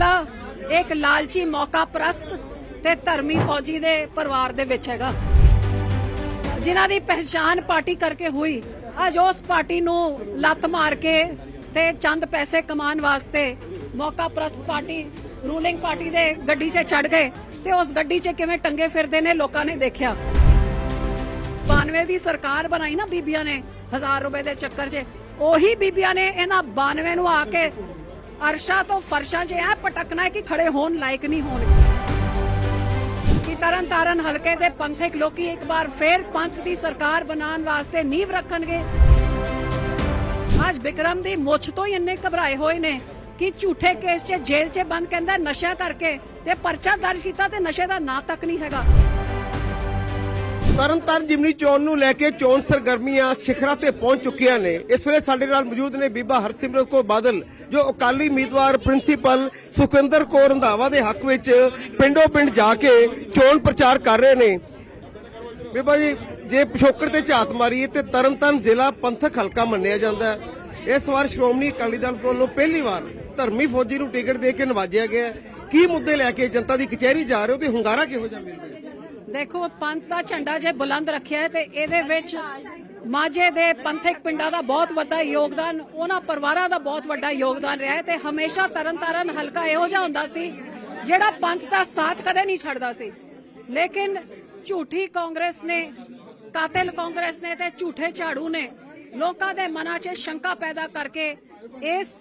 ਮੁਕਾਬਲਾ ਇੱਕ ਲਾਲਚੀ ਮੌਕਾ ਪ੍ਰਸਤ ਤੇ ਧਰਮੀ ਫੌਜੀ ਦੇ ਪਰਿਵਾਰ ਦੇ ਵਿੱਚ ਹੈਗਾ। ਜਿਨ੍ਹਾਂ ਦੀ ਪਹਿਚਾਨ ਪਾਰਟੀ ਕਰਕੇ ਹੋਈ, ਅੱਜ ਉਸ ਪਾਰਟੀ ਨੂੰ ਲੱਤ ਮਾਰ ਕੇ ਤੇ ਚੰਦ ਪੈਸੇ ਕਮਾਉਣ ਵਾਸਤੇ ਮੌਕਾ ਪ੍ਰਸਤ ਪਾਰਟੀ, ਰੂਲਿੰਗ ਪਾਰਟੀ ਦੇ ਗੱਡੀ 'ਚ ਚੜ ਗਏ ਤੇ ਉਸ ਗੱਡੀ 'ਚ ਕਿਵੇਂ ਟੰਗੇ ਫਿਰਦੇ ਨੇ ਲੋਕਾਂ ਨੇ ਦੇਖਿਆ। 92 ਦੀ ਸਰਕਾਰ ਬਣਾਈ ਨਾ ਬੀਬੀਆਂ ਨੇ 1000 ਰੁਪਏ ਦੇ ਚੱਕਰ 'ਚ, ਉਹੀ ਬੀਬੀਆਂ ਨੇ ਇਹਨਾਂ 92 ਨੂੰ ਆ ਕੇ ਅਰਸ਼ਾਂ ਤੋਂ ਫਰਸ਼ਾਂ 'ਚ ਐ ਪਟਕਣਾ ਹੈ ਕਿ ਖੜੇ ਹੋਣ ਲਾਇਕ ਨਹੀਂ ਹੋਣਗੇ ਕਿ ਤਰਨ ਤਾਰਨ ਹਲਕੇ ਦੇ ਪੰਥਕ ਲੋਕੀ ਇੱਕ ਵਾਰ ਫੇਰ ਪੰਥ ਦੀ ਸਰਕਾਰ ਬਣਾਉਣ ਵਾਸਤੇ ਨੀਂਵ ਰੱਖਣਗੇ। ਅੱਜ ਵਿਕਰਮ ਦੀ ਮੁੱਛ ਤੋਂ ਹੀ ਇੰਨੇ ਘਬਰਾਏ ਹੋਏ ਨੇ ਕਿ ਝੂਠੇ ਕੇਸ 'ਚ ਜੇਲ੍ਹ 'ਚ ਬੰਦ ਕਹਿੰਦਾ ਨਸ਼ਾ ਕਰਕੇ ਤੇ ਪਰਚਾ ਦਰਜ ਕੀਤਾ ਤੇ ਨਸ਼ੇ ਦਾ ਨਾਂ ਤੱਕ ਨਹੀਂ ਹੈਗਾ। ਤਰਨਤਾਰਨ ਜਿਮਨੀ ਚੋਣ ਨੂੰ ਲੈ ਕੇ ਚੋਣ ਸਰਗਰਮੀਆਂ ਸਿਖਰਾਂ ਤੇ ਪਹੁੰਚ ਚੁੱਕੀਆਂ ਨੇ। ਇਸ ਵੇਲੇ ਸਾਡੇ ਨਾਲ ਮੌਜੂਦ ਨੇ ਬੀਬਾ ਹਰਸਿਮਰਤ ਕੌਰ ਬਾਦਲ, ਜੋ ਅਕਾਲੀ ਉਮੀਦਵਾਰ ਪ੍ਰਿੰਸੀਪਲ ਸੁਖਵਿੰਦਰ ਕੌਰ ਰੰਧਾਵਾ ਦੇ ਹੱਕ ਵਿੱਚ ਪਿੰਡੋਂ ਪਿੰਡ ਜਾ ਕੇ ਚੋਣ ਪ੍ਰਚਾਰ ਕਰ ਰਹੇ ਨੇ। ਬੀਬਾ ਜੀ, ਜੇ ਪਿਛੋਕੜ ਤੇ ਝਾਤ ਮਾਰੀਏ ਤੇ ਤਰਨਤਾਰਨ ਜ਼ਿਲ੍ਹਾ ਪੰਥਕ ਹਲਕਾ ਮੰਨਿਆ ਜਾਂਦਾ ਹੈ। ਇਸ ਵਾਰ ਸ਼੍ਰੋਮਣੀ ਅਕਾਲੀ ਦਲ ਵੱਲੋਂ ਪਹਿਲੀ ਵਾਰ ਧਰਮੀ ਫੌਜੀ ਨੂੰ ਟਿਕਟ ਦੇ ਕੇ ਨਵਾਜਿਆ ਗਿਆ ਕੀ ਮੁੱਦੇ ਲੈ ਕੇ ਜਨਤਾ ਦੀ ਕਚਹਿਰੀ ਜਾ ਰਹੇ ਹੋ ਤੇ ਹੁੰਗਾਰਾ ਕਿਹੋ ਜਿਹਾ ਮਿਲ ਰਿਹਾ ਦੇਖੋ, ਪੰਥ ਦਾ ਝੰਡਾ ਜੇ ਬੁਲੰਦ ਰੱਖਿਆ ਹੈ ਤੇ ਇਹਦੇ ਵਿੱਚ ਮਾਝੇ ਦੇ ਪੰਥਕ ਪਿੰਡਾਂ ਦਾ ਬਹੁਤ ਵੱਡਾ ਯੋਗਦਾਨ, ਉਹਨਾਂ ਪਰਿਵਾਰਾਂ ਦਾ ਬਹੁਤ ਵੱਡਾ ਯੋਗਦਾਨ ਰਿਹਾ ਹੈ ਤੇ ਹਮੇਸ਼ਾ ਤਰਨਤਾਰਨ ਹਲਕਾ ਇਹੋ ਜਿਹਾ ਹੁੰਦਾ ਸੀ, ਜਿਹੜਾ ਪੰਥ ਦਾ ਸਾਥ ਕਦੇ ਨਹੀਂ ਛੱਡਦਾ ਸੀ। ਲੇਕਿਨ ਝੂਠੀ ਕਾਂਗਰਸ ਨੇ, ਕਾਤਿਲ ਕਾਂਗਰਸ ਨੇ ਤੇ ਝੂਠੇ ਝਾੜੂ ਨੇ ਲੋਕਾਂ ਦੇ ਮਨਾਂ 'ਚ ਸ਼ੰਕਾ ਪੈਦਾ ਕਰਕੇ ਇਸ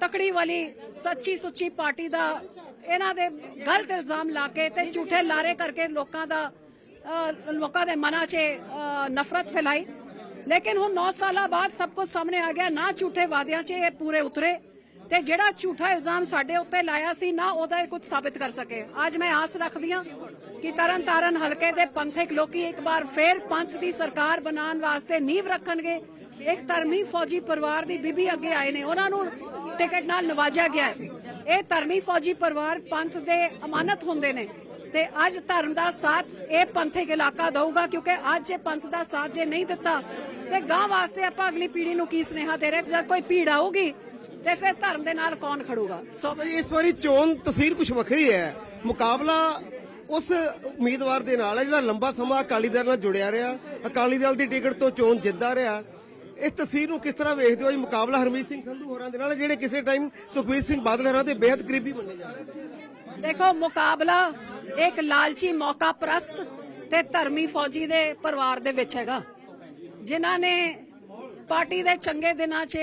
ਤਕੜੀ ਵਾਲੀ ਸੱਚੀ ਸੁੱਚੀ ਪਾਰਟੀ ਦਾ ਇਹਨਾਂ ਦੇ ਗਲਤ ਇਲਜ਼ਾਮ ਲਾ ਕੇ ਤੇ ਝੂਠੇ ਲਾਰੇ ਕਰਕੇ ਲੋਕਾਂ ਦਾ ਲੋਕਾਂ ਦੇ ਮਨਾਂ 'ਚ ਨਫ਼ਰਤ ਫੈਲਾਈ। ਲੇਕਿਨ ਹੁਣ 9 ਸਾਲਾਂ ਬਾਅਦ ਸਭ ਕੁਝ ਸਾਹਮਣੇ ਆ ਗਿਆ, ਨਾ ਝੂਠੇ ਵਾਅਦਿਆਂ 'ਚ ਇਹ ਪੂਰੇ ਉਤਰੇ ਤੇ ਜਿਹੜਾ ਝੂਠਾ ਇਲਜ਼ਾਮ ਸਾਡੇ ਉੱਤੇ ਲਾਇਆ ਸੀ, ਨਾ ਉਹਦਾ ਇਹ ਕੁਝ ਸਾਬਿਤ ਕਰ ਸਕੇ। ਅੱਜ ਮੈਂ ਆਸ ਰੱਖਦੀ ਹਾਂ ਕਿ ਤਰਨ ਤਾਰਨ ਹਲਕੇ ਦੇ ਪੰਥਕ ਲੋਕੀ ਇੱਕ ਵਾਰ ਫੇਰ ਪੰਥ ਦੀ ਸਰਕਾਰ ਬਣਾਉਣ ਵਾਸਤੇ ਨੀਂਵ ਰੱਖਣਗੇ। ਇੱਕ ਧਰਮੀ ਫੌਜੀ ਪਰਿਵਾਰ ਦੀ ਬੀਬੀ ਅੱਗੇ ਆਏ ਨੇ, ਉਹਨਾਂ ਨੂੰ ਟਿਕਟ ਨਾਲ ਨਵਾਜਿਆ ਗਿਆ ਹੈ। ਇਹ ਧਰਮੀ ਫੌਜੀ ਪਰਿਵਾਰ ਪੰਥ ਦੇ ਅਮਾਨਤ ਹੁੰਦੇ ਨੇ ਤੇ ਅੱਜ ਧਰਮ ਦਾ ਸਾਥ ਇਹ ਪੰਥਕ ਇਲਾਕਾ ਦਊਗਾ ਕਿਉਂਕਿ ਅੱਜ ਇਹ ਪੰਥ ਦਾ ਸਾਥ ਜੇ ਨਹੀਂ ਦਿੱਤਾ, ਤੇ ਗਾਂ ਵਾਸਤੇ ਆਪਾਂ ਅਗਲੀ ਪੀੜ੍ਹੀ ਨੂੰ ਕੀ ਸੁਨੇਹਾ ਦੇ ਰਹੇ ਜਦ ਕੋਈ ਭੀੜ ਆਊਗੀ, ਤੇ ਫਿਰ ਧਰਮ ਦੇ ਨਾਲ ਕੌਣ ਖੜੂਗਾ? ਸੋ ਇਸ ਵਾਰੀ ਚੋਣ ਤਸਵੀਰ ਕੁਝ ਵੱਖਰੀ ਹੈ। ਮੁਕਾਬਲਾ ਉਸ ਉਮੀਦਵਾਰ ਦੇ ਨਾਲ ਹੈ, ਜਿਹੜਾ ਲੰਬਾ ਸਮਾਂ ਅਕਾਲੀ ਦਲ ਨਾਲ ਜੁੜਿਆ ਰਿਹਾ। ਅਕਾਲੀ ਦਲ ਦੀ ਟਿਕਟ ਤੋਂ ਚੋਣ ਜਿੱਤਦਾ ਰਿਹਾ। ਇਸ ਤਸਵੀਰ ਨੂੰ ਕਿਸ ਤਰ੍ਹਾਂ ਵੇਖਦੇ ਹੋ? ਇਹ ਮੁਕਾਬਲਾ ਹਰਮੀਤ ਸਿੰਘ ਸੰਧੂ ਹੋਰਾਂ ਦੇ ਨਾਲ ਜਿਹੜੇ ਕਿਸੇ ਟਾਈਮ ਸੁਖਬੀਰ ਸਿੰਘ ਬਾਦਲ ਹੋਰਾਂ ਦੇ ਬੇहद ਕਰੀਬੀ ਮੰਨੇ ਜਾਂਦੇ ਨੇ। ਦੇਖੋ, ਮੁਕਾਬਲਾ ਇੱਕ ਲਾਲਚੀ ਮੌਕਾ ਪ੍ਰਸਤ ਤੇ ਧਰਮੀ ਫੌਜੀ ਦੇ ਪਰਿਵਾਰ ਦੇ ਵਿੱਚ ਹੈਗਾ। ਜਿਨ੍ਹਾਂ ਨੇ ਪਾਰਟੀ ਦੇ ਚੰਗੇ ਦਿਨਾਂ 'ਚ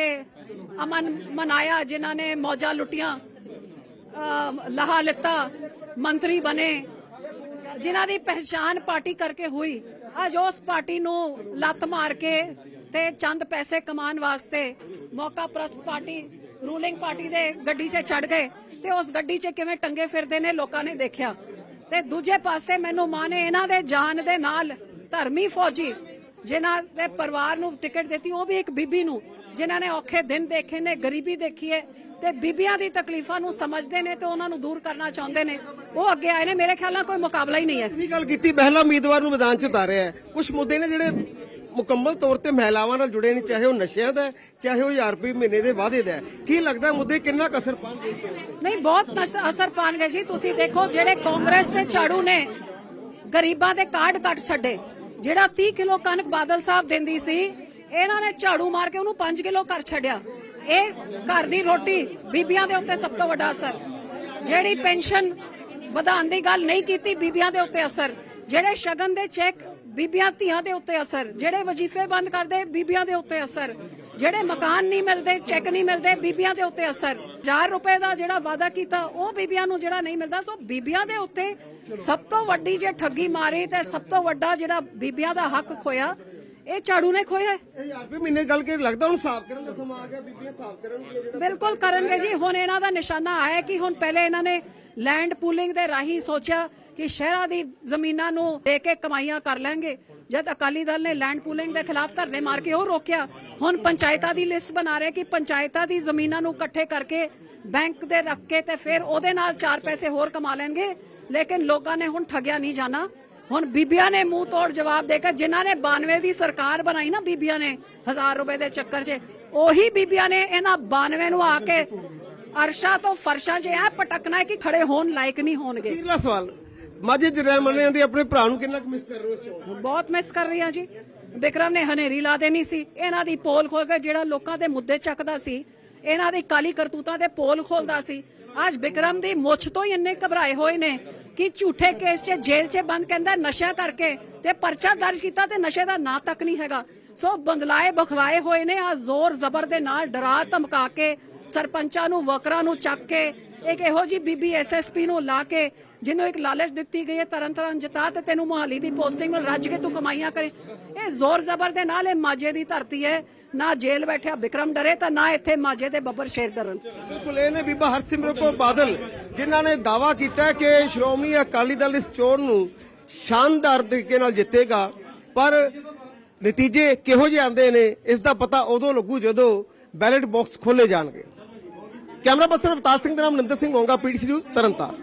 ਅਮਨ ਮਨਾਇਆ, ਜਿਨ੍ਹਾਂ ਨੇ ਮੌਜਾਂ ਲੁੱਟੀਆਂ ਅਹ ਲਾਹਾ ਲਿੱਤਾ, ਮੰਤਰੀ ਬਣੇ, ਜਿਨ੍ਹਾਂ ਦੀ ਪਹਿਚਾਨ ਪਾਰਟੀ ਕਰਕੇ ਹੋਈ, ਅੱਜ ਉਸ ਪਾਰਟੀ ਨੂੰ ਲੱਤ ਮਾਰ ਕੇ ਤੇ ਚੰਦ ਪੈਸੇ ਕਮਾਉਣ ਵਾਸਤੇ ਮੌਕਾ ਪ੍ਰਸਤ ਪਾਰਟੀ, ਰੂਲਿੰਗ ਪਾਰਟੀ ਦੇ ਗੱਡੀ 'ਚ ਚੜ ਗਏ ਤੇ ਉਸ ਗੱਡੀ 'ਚ ਕਿਵੇਂ ਟੰਗੇ ਫਿਰਦੇ ਨੇ ਲੋਕਾਂ ਨੇ ਦੇਖਿਆ। ਤੇ ਦੂਜੇ ਪਾਸੇ ਮੈਨੂੰ ਮਾਂ ਇਹਨਾਂ ਦੇ ਜਾਨ ਦੇ ਨਾਲ ਧਰਮੀ ਫੌਜੀ ਜਿਨ੍ਹਾਂ ਦੇ ਪਰਿਵਾਰ ਨੂੰ ਟਿਕਟ ਦਿੱਤੀ, ਉਹ ਵੀ ਇੱਕ ਬੀਬੀ ਨੂੰ, ਜਿਨ੍ਹਾਂ ਨੇ ਔਖੇ ਦਿਨ ਦੇਖੇ ਨੇ, ਗਰੀਬੀ ਦੇਖੀ ਹੈ ਤੇ ਬੀਬੀਆਂ ਦੀ ਤਕਲੀਫਾਂ ਨੂੰ ਸਮਝਦੇ ਨੇ ਤੇ ਉਹਨਾਂ ਨੂੰ ਦੂਰ ਕਰਨਾ ਚਾਹੁੰਦੇ ਨੇ। ਉਹ ਅੱਗੇ ਆਏ ਨੇ, ਮੇਰੇ ਖਿਆਲ ਨਾਲ ਕੋਈ ਮੁਕਾਬਲਾ ਹੀ ਨਹੀਂ ਹੈ। ਤੁਸੀਂ ਗੱਲ ਕੀਤੀ ਪਹਿਲਾ ਉਮੀਦਵਾਰ ਨੂੰ ਮੈਦਾਨ 'ਚ ਉਤਾਰਿਆ ਹੈ। ਕੁਝ ਮੁੱਦੇ ਨੇ ਜਿਹੜੇ ਮੁਕੰਮਲ ਤੌਰ ਤੇ ਮਹਿਲਾਵਾਂ ਨਾਲ ਜੁੜੇ ਨੇ ਚਾਹੇ ਉਹ ਨਸ਼ਿਆਂ ਦਾ ਹੈ, ਚਾਹੇ ਉਹ 1000 ਰੁਪਏ ਮਹੀਨੇ ਦੇ ਵਾਅਦੇ ਦਾ ਹੈ। ਕੀ ਲੱਗਦਾ ਮੁੱਦੇ ਕਿੰਨਾ ਕੁ ਅਸਰ ਪਾਉਣਗੇ ਨਹੀਂ ਬਹੁਤ ਨਸ਼- ਅਸਰ ਪਾਣਗੇ ਜੀ। ਤੁਸੀਂ ਦੇਖੋ ਜਿਹੜੇ ਕਾਂਗਰਸ ਦੇ ਝਾੜੂ ਨੇ ਗਰੀਬਾਂ ਦੇ ਕਾਰਡ ਕੱਟ ਛੱਡੇ ਜਿਹੜਾ 30 ਕਿਲੋ ਕਣਕ ਬਾਦਲ ਸਾਹਿਬ ਦਿੰਦੀ ਸੀ ਇਹਨਾਂ ਨੇ ਝਾੜੂ ਮਾਰ ਕੇ ਉਹਨੂੰ 5 ਕਿਲੋ ਕਰ ਛੱਡਿਆ। ਇਹ ਘਰ ਦੀ ਰੋਟੀ ਬੀਬੀਆਂ ਦੇ ਉੱਤੇ ਸਭ ਤੋਂ ਵੱਡਾ ਅਸਰ। ਜਿਹੜੀ ਪੈਨਸ਼ਨ ਵਧਾਉਣ ਦੀ ਗੱਲ ਨਹੀਂ ਕੀਤੀ ਬੀਬੀਆਂ ਦੇ ਉੱਤੇ ਅਸਰ। ਜਿਹੜੇ ਸ਼ਗਨ ਦੇ ਚੈੱਕ ਬੀਬੀਆਂ ਧੀਆਂ ਦੇ ਉੱਤੇ ਅਸਰ ਜਿਹੜੇ ਵਜ਼ੀਫੇ ਬੰਦ ਕਰਦੇ ਬੀਬੀਆਂ ਦੇ ਉੱਤੇ ਅਸਰ ਜਿਹੜੇ ਮਕਾਨ ਨਹੀਂ ਮਿਲਦੇ ਚੈੱਕ ਨਹੀਂ ਮਿਲਦੇ ਬੀਬੀਆਂ ਦੇ ਉੱਤੇ ਅਸਰ 1000 ਰੁਪਏ ਦਾ ਜਿਹੜਾ ਵਾਅਦਾ ਕੀਤਾ ਉਹ ਬੀਬੀਆਂ ਨੂੰ ਜਿਹੜਾ ਨਹੀਂ ਮਿਲਦਾ ਸੋ ਬੀਬੀਆਂ ਦੇ ਉੱਤੇ ਸਭ ਤੋਂ ਵੱਡੀ ਜੇ ਠੱਗੀ ਮਾਰੀ ਤੇ ਸਭ ਤੋਂ ਵੱਡਾ ਜਿਹੜਾ ਬੀਬੀਆਂ ਦਾ ਹੱਕ ਖੋਇਆ ਇਹ ਝਾੜੂ ਨੇ ਖੋਇਆ ਹੈ। ਇਹ 1000 ਰੁਪਏ ਮਹੀਨੇ ਗੱਲ ਕੇ ਲੱਗਦਾ ਹੁਣ ਸਾਫ਼ ਕਰਨ ਦਾ ਸਮਾਂ ਆ ਗਿਆ ਬੀਬੀਆਂ ਸਾਫ਼ ਕਰਨਗੀਆਂ ਜਿਹੜਾ ਬਿਲਕੁਲ ਕਰਨਗੇ ਜੀ ਹੁਣ ਇਹਨਾਂ ਦਾ ਨਿਸ਼ਾਨਾ ਆਇਆ ਕਿ ਹੁਣ ਪਹਿਲੇ ਇਹਨਾਂ ਨੇ ਲੈਂਡ ਪੂਲਿੰਗ ਦੇ ਰਾਹੀਂ ਸੋਚਿਆ ਕਿ ਸ਼ਹਿਰਾਂ ਦੀ ਜ਼ਮੀਨਾਂ ਨੂੰ ਦੇ ਕੇ ਕਮਾਈਆਂ ਕਰ ਲੈਣਗੇ। ਜਦ ਅਕਾਲੀ ਦਲ ਨੇ ਲੈਂਡ ਪੂਲਿੰਗ ਦੇ ਖਿਲਾਫ ਧਰਨੇ ਮਾਰ ਕੇ ਉਹ ਰੋਕਿਆ, ਹੁਣ ਪੰਚਾਇਤਾਂ ਦੀ ਲਿਸਟ ਬਣਾ ਰਹੇ ਕਿ ਪੰਚਾਇਤਾਂ ਦੀ ਜ਼ਮੀਨਾਂ ਨੂੰ ਇਕੱਠੇ ਕਰਕੇ ਬੈਂਕ ਦੇ ਰੱਖ ਕੇ ਤੇ ਫਿਰ ਉਹਦੇ ਨਾਲ ਚਾਰ ਪੈਸੇ ਹੋਰ ਕਮਾ ਲੈਣਗੇ। ਲੇਕਿਨ ਲੋਕਾਂ ਨੇ ਹੁਣ ਠੱਗਿਆ ਨਹੀਂ ਜਾਣਾ। ਹੁਣ ਬੀਬੀਆਂ ਨੇ ਮੂੰਹ ਤੋੜ ਜਵਾਬ ਦੇ ਕੇ ਜਿਨ੍ਹਾਂ ਨੇ 92 ਦੀ ਸਰਕਾਰ ਬਣਾਈ ਨਾ ਬੀਬੀਆਂ ਨੇ 1000 ਰੁਪਏ ਦੇ ਚੱਕਰ 'ਚ, ਉਹੀ ਬੀਬੀਆਂ ਨੇ ਇਹਨਾਂ 92 ਨੂੰ ਆ ਕੇ ਅਰਸ਼ਾ ਤੋਂ ਫਰਸ਼ਾਂ 'ਚ ਐ ਪਟਕਣਾ ਕਿ ਖੜੇ ਹੋਣ ਲਾਇਕ ਨਹੀਂ ਹੋਣਗੇ। ਅਖੀਰਲਾ ਸਵਾਲ ਮਾਝੇ ਚ ਰਹਿ ਮੰਨੇ ਦੀ ਆਪਣੇ ਭਰਾ ਨੂੰ ਕਿੰਨਾ ਕੁ ਮਿਸ ਕਰ ਰਹੇ ਹੋ ਬਹੁਤ ਮਿਸ ਕਰ ਰਹੀ ਹਾਂ ਜੀ। ਵਿਕਰਮ ਨੇ ਹਨੇਰੀ ਲਾ ਦੇਣੀ ਸੀ। ਇਹਨਾਂ ਦੀ ਪੋਲ ਖੋਲ ਕੇ ਜਿਹੜਾ ਲੋਕਾਂ ਦੇ ਮੁੱਦੇ ਚੱਕਦਾ ਸੀ, ਇਹਨਾਂ ਦੀ ਕਾਲੀ ਕਰਤੂਤਾਂ ਦੇ ਪੋਲ ਖੋਲਦਾ ਸੀ। ਅੱਜ ਵਿਕਰਮ ਦੀ ਮੁੱਛ ਤੋਂ ਹੀ ਇੰਨੇ ਘਬਰਾਏ ਹੋਏ ਨੇ ਕਿ ਝੂਠੇ ਕੇਸ 'ਚ ਜੇਲ੍ਹ 'ਚ ਬੰਦ ਕਹਿੰਦਾ ਨਸ਼ਾ ਕਰਕੇ ਤੇ ਪਰਚਾ ਦਰਜ ਕੀਤਾ ਤੇ ਨਸ਼ੇ ਦਾ ਨਾਂ ਤੱਕ ਨਹੀਂ ਹੈਗਾ। ਸੋ ਬੰਦਲਾਏ ਬਖਲਾਏ ਹੋਏ ਨੇ ਆ ਜ਼ੋਰ ਜ਼ਬਰ ਦੇ ਨਾਲ ਡਰਾ ਧਮਕਾ ਕੇ ਸਰਪੰਚਾਂ ਨੂੰ ਵਰਕਰਾਂ ਨੂੰ ਚੱਕ ਕੇ, ਇੱਕ ਇਹੋ ਜੀ ਬੀਬੀ ਐਸਐਸਪੀ ਨੂੰ ਲਾ ਕੇ ਜਿਹਨੂੰ ਇੱਕ ਲਾਲਚ ਦਿੱਤੀ ਗਈ ਹੈ ਤਰਨ ਤਾਰਨ ਜਿਤਾ ਤੇ ਤੈਨੂੰ ਮੁਹਾਲੀ ਦੀ ਪੋਸਟਿੰਗ ਮਿਲ ਰੱਜ ਕੇ ਤੂੰ ਕਮਾਈਆਂ ਕਰੇ। ਇਹ ਜ਼ੋਰ ਜ਼ਬਰ ਦੇ ਨਾਲ ਇਹ ਮਾਜੇ ਦੀ ਧਰਤੀ ਹੈ। ਨਾ ਜੇਲ੍ਹ ਬੈਠਿਆ ਵਿਕਰਮ ਡਰੇ ਤਾਂ ਨਾ ਇੱਥੇ ਮਾਜੇ ਦੇ ਬੱਬਰ ਸ਼ੇਰ ਡਰਨ। ਬਿਲਕੁਲ, ਇਹ ਨੇ ਬੀਬਾ ਹਰਸਿਮਰਤ ਕੌਰ ਬਾਦਲ, ਜਿਨ੍ਹਾਂ ਨੇ ਦਾਵਾ ਕੀਤਾ ਕਿ ਸ਼੍ਰੋਮਣੀ ਅਕਾਲੀ ਦਲ ਇਸ ਚੋਣ ਨੂੰ ਸ਼ਾਨਦਾਰ ਤਰੀਕੇ ਨਾਲ ਜਿੱਤੇਗਾ। ਪਰ ਨਤੀਜੇ ਕਿਹੋ ਜਿਹੇ ਆਉਂਦੇ ਨੇ, ਇਸ ਦਾ ਪਤਾ ਉਦੋਂ ਲੱਗੂ ਜਦੋਂ ਬੈਲਟ ਬਾਕਸ ਖੋਲੇ ਜਾਣਗੇ। ਕੈਮਰਾ ਪਰਸਨ ਅਵਤਾਰ ਸਿੰਘ ਦਾ ਨਾਮ ਨਿੰਦਰ ਸਿੰਘ ਹੋਗਾ ਪੀਟੀਸੀ ਨਿਊਜ਼ ਤਰਨਤਾਰਨ।